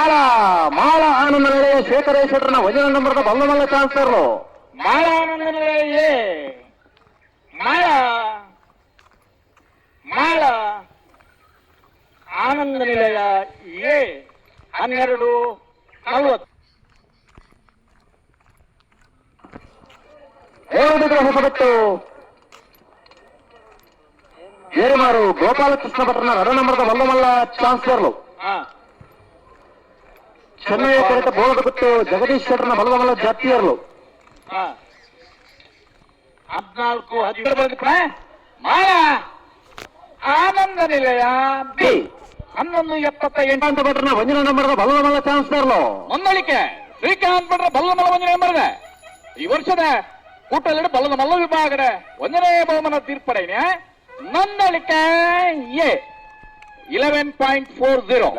ಮಾಳ ಮಾಳ ಆನಂದ ನಿಲಯ ಶೇಖರೇಶ್ವರನ ವಜನ ನಂಬರದ ಬಲ್ಲಮಲ್ಲ ಚಾನ್ಸರ್ಲು ಮಾಳ ಆನಂದ ನಿಲಯ ಎ ಮಾಳ ಮಾಳ ಆನಂದ ನಿಲಯ ಎ ಹನ್ನೆರಡು ನಲವತ್ತು ಏಳು ಹೊಸಬಟ್ಟು ಏರಿಮಾರು ಗೋಪಾಲಕೃಷ್ಣ ಭಟ್ರನ ರಡ ನಂಬರದ ಬಲ್ಲಮಲ್ಲ ಚಾನ್ಸರ್ಲು ಹಾ ಚೆನ್ನೈ ಕರೆತ ಬೋಳದಬಿಟ್ಟು ಜಗದೀಶ್ ಶೆಟ್ಟರ್ನ ಬಲ್ಲಮಲ್ಲ ಜಾತಿಯರ್ಲು. ಹಾ. ಹದಿನಾಲ್ಕು ಹದಿನೇಳು ಮಾಳ ಆನಂದ ನಿಲಯ ಬಿ. ಹನ್ನೊಂದು ಎಪ್ಪತ್ತ ಎಂಟು ಬಿಟ್ರೆ ವಂಜನ ನಂಬರ್ದ ವಜನ ನಂಬರದ ಚಾನ್ಸ್ ಬರ್ಲು ಮೊನ್ನಳಿಕೆ. ಶ್ರೀಕಾಂತ್ ಭಟ್ರ ಬಲ್ಲ ಮಲ್ಲ ವಂಜನೆ ನಂಬರ್ದ. ಈ ವರ್ಷದ ಕೂಟಲಿಡ ಬಲ್ಲದ ಮಲ್ಲ ವಿಭಾಗದ ಒಂದನೇ ಬಹುಮಾನ ತೀರ್ಪಡೆನೆ ನೋಂದಾಣಿಕೆ ಎ. ಇಲೆವೆನ್ ಪಾಯಿಂಟ್ ಫೋರ್ ಜೀರೋ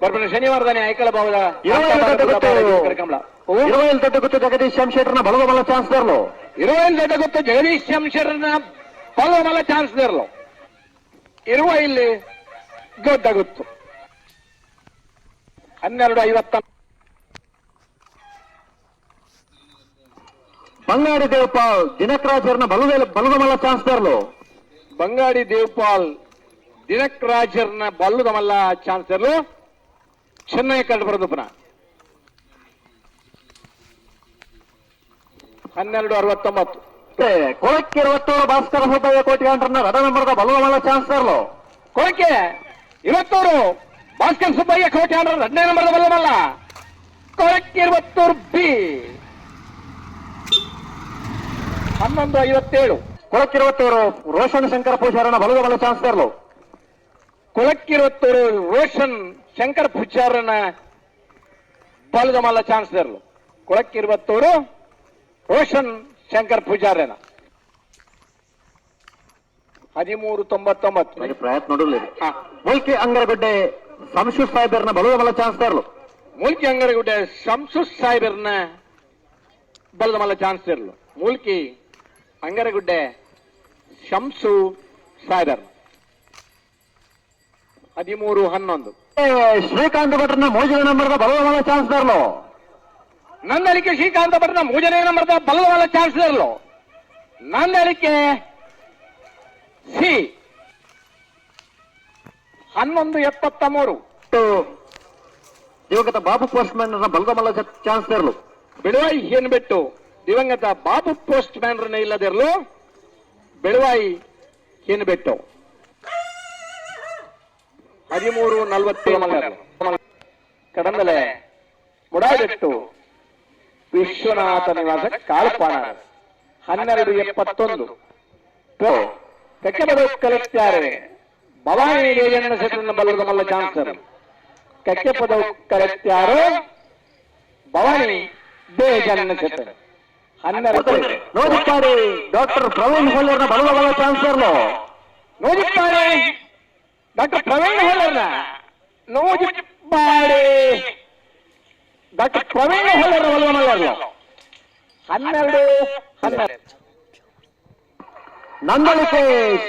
ಬರ್ಬನ ಶನಿವಾರದಾನೆ ಐಕಲಬಹುದ ಇರುವೈಲ್ ದೊಡ್ಡ ಗುತ್ತು. ಜಗದೀಶ್ ಶಂಶೇಟರ್ನ ಬಲವ ಮಲ್ಲ ಚಾನ್ಸರ್ಲು ಇರುವೈ ದೊಡ್ಡ ಗೊತ್ತು ಜಗದೀಶ್ ಶಂಶರನ ಬಲವ ಮಲ್ಲ ಚಾನ್ಸ್ ಇರಲು ಇರುವ ಇಲ್ಲಿ ದೊಡ್ಡ ಗೊತ್ತು. ಹನ್ನೆರಡು ಐವತ್ತ ಬಂಗಾಡಿ ದೇವಪಾಲ್ ದಿನಕರಾಜರ್ನ ಬಲದ ಬಲದ ಮಲ್ಲ ಚಾನ್ಸರ್ಲು ಬಂಗಾಡಿ ದೇವ್ಪಾಲ್ ದಿನಕ್ ರಾಜರ್ನ ಬಲ್ಲುದ ಮಲ್ಲ ಚಾನ್ಸರ್ಲು ಚೆನ್ನೈ ಕಂಡು ಬರೋದು ಪುನಃ. ಹನ್ನೆರಡು ಅರವತ್ತೊಂಬತ್ತು. ಕೊಳಕ್ಕಿರುವತ್ತೇಳು ಭಾಸ್ಕರ ಕೋಟಿ ಕೋಟಿಗಾಂಡ್ರನ್ನ ರಡ ನಂಬರದ ಮಾಡೋ ಚಾನ್ಸ್ ಚಾನ್ಸರ್ಲು. ಕೊಳಕ್ಕೆ ಇವತ್ತೂರು ಭಾಸ್ಕರ್ ಸುಬ್ಬಯ್ಯ ಕೋಟಿ ಆಂಡ್ರ ಹದಿನೈದು ನಂಬರ್ ಬಲ್ಲಮಲ್ಲ ಕೊಳಕ್ಕೆ ಇರುವತ್ತೂರು ಬಿ. ಹನ್ನೊಂದು ಐವತ್ತೇಳು. ಕೊಳಕ್ಕಿರುವತ್ತೂರು ರೋಷನ್ ಶಂಕರ ಪೂಜಾರನ ಬಲದ ಚಾನ್ಸ್ ಚಾನ್ಸರ್ಲು. ಕೊಳಕ್ಕಿರುವತ್ತೂರು ರೋಷನ್ ಶಂಕರ್ ಪೂಜಾರನ ಪಾಲದ ಮಲ್ಲ ಚಾನ್ಸ್ ಇರಲು ಕೊಳಕ್ಕಿರುವತ್ತೂರು ರೋಷನ್ ಶಂಕರ್ ಪೂಜಾರನ. ಹದಿಮೂರು ತೊಂಬತ್ತೊಂಬತ್ತು. ಪ್ರಯತ್ನ. ಮುಲ್ಕಿ ಅಂಗರಗುಡ್ಡೆ ಸಂಶು ಸಾಹೇಬರ್ನ ಬಲದ ಮಲ್ಲ ಚಾನ್ಸರ್ಲು ಮೂಲ್ಕಿ ಅಂಗರಗುಡ್ಡೆ ಶಂಸು ಸಾಹೇಬರ್ನ ಬಲದ ಮಲ್ಲ ಚಾನ್ಸ್ ಇರಲು ಮೂಲ್ಕಿ ಅಂಗರಗುಡ್ಡೆ ಶಂಸು ಸಾಹೇಬರ್ ಹದಿಮೂರು ಹನ್ನೊಂದು. ಶ್ರೀಕಾಂತ್ ಭಟ್ರನ ಮೋಜಿನ ನಂಬರದ ಬಲವಾದ ಚಾನ್ಸ್ ಚಾನ್ಸರ್ಲು ನಂದಳಿಕೆ ಶ್ರೀಕಾಂತ ಭಟ್ನ ಮೂಜನೇ ಮಾಡಿದ ಬಲವಾದ ಚಾನ್ಸ್ ಇರಲು ನಂದಳಿಕೆ ಸಿ. ಹನ್ನೊಂದು ಎಪ್ಪತ್ತ ಮೂರು. ದಿವಂಗತ ಬಾಬು ಪೋಸ್ಟ್ ಮ್ಯಾನ್ ಬಲದ ಚಾನ್ಸ್ ಇರಲು ಬೆಳವಾಯಿ ಏನ್ ಬಿಟ್ಟು ದಿವಂಗತ ಬಾಬು ಪೋಸ್ಟ್ ಮ್ಯಾನ್ ಇಲ್ಲದಿರಲು ಬೆಳವಾಯಿ ಏನ್ ಬಿಟ್ಟು. ಹದಿಮೂರು ನಲವತ್ತೇಳು ಕಡಂದಲೆ ಮುಡಾಯಿಟ್ಟು ವಿಶ್ವನಾಥ ನಿವಾಸ ಕಾಳ್ಪಾಣ ಹನ್ನೆರಡು ಎಪ್ಪತ್ತೊಂದು. ಕಕ್ಕೆಬದು ಕಲಿಸ್ತಾರೆ ಭವಾನಿ ದೇಜನ ಸೆಟ್ರನ್ನ ಬಲ್ಲದ ಮಲ್ಲ ಚಾನ್ಸರ್. ಕಕ್ಕೆಪದ ಕಲೆಕ್ಟಾರು ಭವಾನಿ ಬೇಜನ್ನ ಸೆಟ್ರ ಹನ್ನೆರಡು. ನೋಡುತ್ತಾರೆ ಡಾಕ್ಟರ್ ಪ್ರವೀಣ್ ಹೊಲ್ಲರ್ನ ಬಲ್ಲದ ಮಲ್ಲ ಚಾನ್ಸರ್ ನೋಡಿದ್ದಾರೆ ಡಾಕ್ಟರ್ ಪ್ರವೀಣ್ ನೋಡಿ ಬಾಳೆ ಡಾಕ್ಟರ್ ಪ್ರವೀಣ್ ಹೊಲರ್ ಒಲ್ಲಮಲ್ಲರು ಹನ್ನೆರಡು ಹನ್ನೆರಡು. ನಂದಳಿಕೆ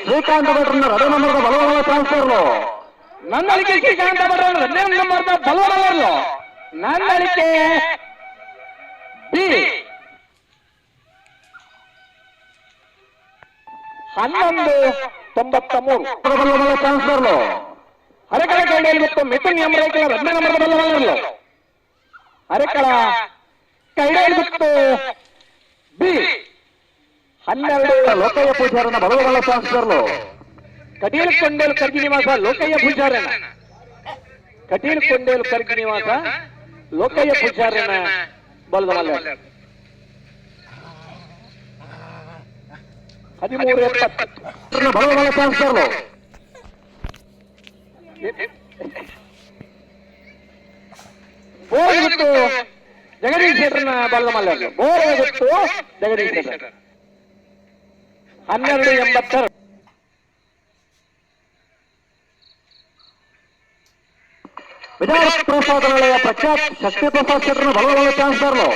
ಶ್ರೀಕಾಂತ ಭಟ್ರನ್ನ ರಡ ನಂಬರ್ದ ಬಲವಲ್ಲ ಟ್ರಾನ್ಸ್ಫರ್ಲು. ನಂದಳಿಕೆ ಶ್ರೀಕಾಂತ ಬರ ಹದಿನೈದು ನಂಬರ್ ಬಲವಲ್ಲರು ನಂದಳಿಕೆ ಬಿ. ಹನ್ನೊಂದು ತೊಂಬತ್ತ ಮೂರು ಚಾನ್ಸರ್ಲು ಅರೆಕಳ ಕೈಯಲ್ಲಿ ಮತ್ತು ಮಿಥುನ್ ಎಂಬರೈಕಲ ಹದಿನೈದು ನಂಬರ್ ಬಲ್ಲವಲ್ಲರು ಅರೆಕಳ ಕೈಡೈಲ್ ಮತ್ತು ಬಿ. ಹನ್ನೆರಡು ಲೋಕಯ್ಯ ಪೂಜಾರನ ಬಲದ ಮಲ್ಲ ಕಟೀಲ್ ಕೊಂಡೇಲು ಕರ್ಗಿ ನಿವಾಸ ಲೋಕಯ್ಯ ಪೂಜಾರನ. ಕಟೀಲು ಕೊಂಡೇಲು ಕರ್ಗಿ ನಿವಾಸ ಲೋಕಯ್ಯ ಪೂಜಾರನ ಬಲದ ಹದಿಮೂರು ಎಪ್ಪತ್ತು ಬಲದ ಮಲ್ಲ ಚಾನ್ಸರ್ಲು ಬೋರ್ ಬಿಟ್ಟು ಜಗದೀಶ್ ಶೆಟ್ಟರ್ನ ಬಲದ ಮಲ್ಲ ಬೋರ್ ಬಿಟ್ಟು ಜಗದೀಶ್ ಶೆಟ್ಟರ್ ಹನ್ನೆರಡು ಎಂಬತ್ತೆರಡು ವಿಜಯ ಪ್ರಸಾದ ನಿಲಯ ಪ್ರಖ್ಯಾತ್ ಶಕ್ತಿ ಪ್ರಸಾದ್ ಶೆಟ್ಟರ್ನ ಬಲದ ಮಲ್ಲ ಚಾನ್ಸರ್ಲು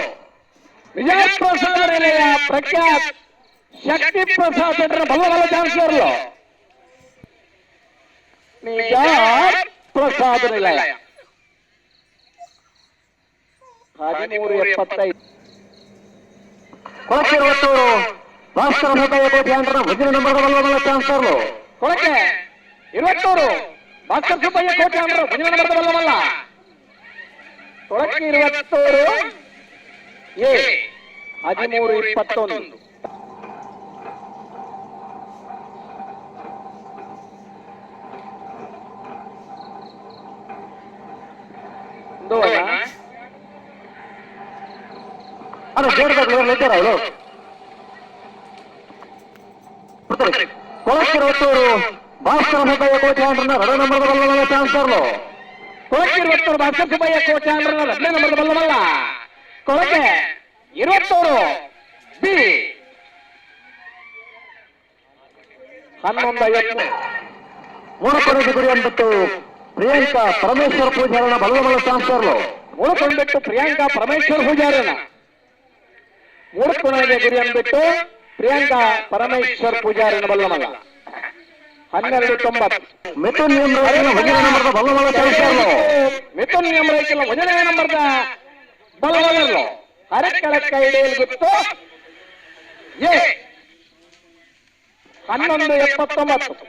ವಿಜಯ ಪ್ರಸಾದ ನಿಲಯ ಪ್ರಖ್ಯಾತ್ ಶಕ್ತಿ ಪ್ರಸಾದ್ ಅಂದ್ರೆ ಬಲ್ಲ ಬಲ್ಲ ಚಾನ್ಸಲರ್ಲು ನಿಜ ಪ್ರಸಾದ ನಿಲಯ. ಹದಿಮೂರು ಎಪ್ಪತ್ತೈದು. ಕೊಳಕೆ ಇರುವತ್ತೂರು ರಾಷ್ಟ್ರ ಹೃದಯ ಕೋಟಿ ಅಂತರ ಮುಂದಿನ ನಂಬರ್ ಬಲ್ಲವಲ್ಲ ಚಾನ್ಸರ್ಲು ಕೊಳಕೆ. ಇವತ್ತೂರು ಭಾಸ್ಕರ್ ಸುಬ್ಬಯ್ಯ ಕೋಟೆ ಅಂದ್ರೆ ಮುಂದಿನ ನಂಬರ್ ಬಲ್ಲವಲ್ಲ ಕೊಳಕೆ ಇವತ್ತೂರು ಎ. ಹದಿಮೂರು ಇಪ್ಪತ್ತೊಂದು. ಅಲ್ಲ ಜೋಡದಾಗ ಲೆಕ್ಕರ ಅವಳು. ಕೊಳಕ್ಕೆ ಇರುವತ್ತೂರು ಭಾಸ್ಕರ ಹನ್ನೊಂದು ಐವತ್ತು. ಮೂರಪ್ಪನಿಗೆ ಗುರಿ ಪ್ರಿಯಾಂಕಾ ಪರಮೇಶ್ವರ ಪೂಜಾರಣ ಬಲ್ಲವಲ್ಲ ಚಾನ್ಸರ್ಲು ಮೂಡ್ಕೊಂಡ್ಬಿಟ್ಟು ಪ್ರಿಯಾಂಕಾ ಪರಮೇಶ್ವರ್ ಪೂಜಾರಣ ಮೂಡ್ಕೊಳಗೆ ಗುರಿ ಅಂದ್ಬಿಟ್ಟು ಪ್ರಿಯಾಂಕಾ ಪರಮೇಶ್ವರ್ ಪೂಜಾರಿನ ಬಲ್ಲಮಲ್ಲ ಹನ್ನೆರಡು ತೊಂಬತ್ತು. ಮಿಥುನ್ ನಿಯಮರಾಜನ ನಂಬರ್ದ ಮಿಥುನ್ ಎಂಬರಕ್ಕಿಲ್ಲ ಒಂದನೇ ನಂಬರ್ದ ಬಲ್ಲವಲ್ಲೋ ಅರೆಕ್ಕಳ ಕೈಡೆಯಲ್ಲಿ ಗೊತ್ತು ಏ ಹನ್ನೊಂದು ಎಪ್ಪತ್ತೊಂಬತ್ತು.